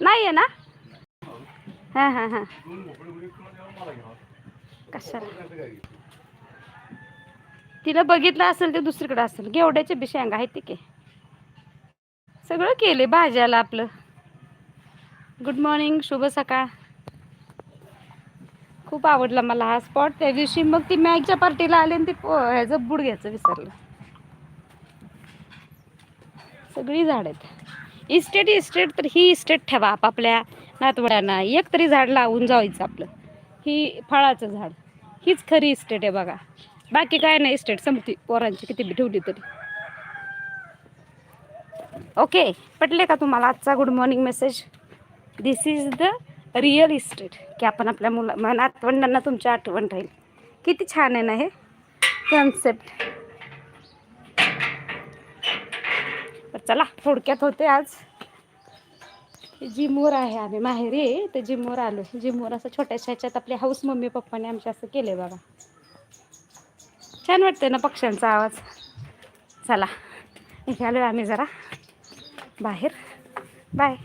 नाही आहे ना? हां हां हां. कशाला? तिनं बघितलं असेल ते दुसरीकडे असेल. गेवड्याचे बी शेंगा आहेत ते सगळं केले भाज्याला आपलं. गुड मॉर्निंग शुभ सकाळ. खूप आवडला मला हा स्पॉट त्या दिवशी मग ती मॅगच्या पार्टीला आले आणि ती प- ह्याचं बुड घ्यायचं विसरलं. सगळी झाड आहेत. इस्टेट इस्टेट तर ही इस्टेट ठेवा आपापल्या नातवड्यांना एक तरी झाड लावून जायचं आपलं. ही फळाचं झाड. हीच खरी इस्टेट आहे बघा. बाकी काय नाही इस्टेट संपती. पोरांची किती बी ठेवली तरी. ओके पटले का तुम्हाला आजचा good morning message this is the real estate की आपण आपल्या मुला नातवंडांना तुमची आठवण राहील. किती छान आहे ना हे? कन्सेप्ट चला थोडक्यात होते आज. जिमवर आहे आम्ही माहेरी. ते तर जिमवर आलो. जिमवर असं छोट्याशा ह्याच्यात आपले हाऊस मम्मी पप्पाने आमच्या असं केले बघा. छान वाटते ना पक्ष्यांचा आवाज. चला निघालो आम्ही जरा बाहेर. बाय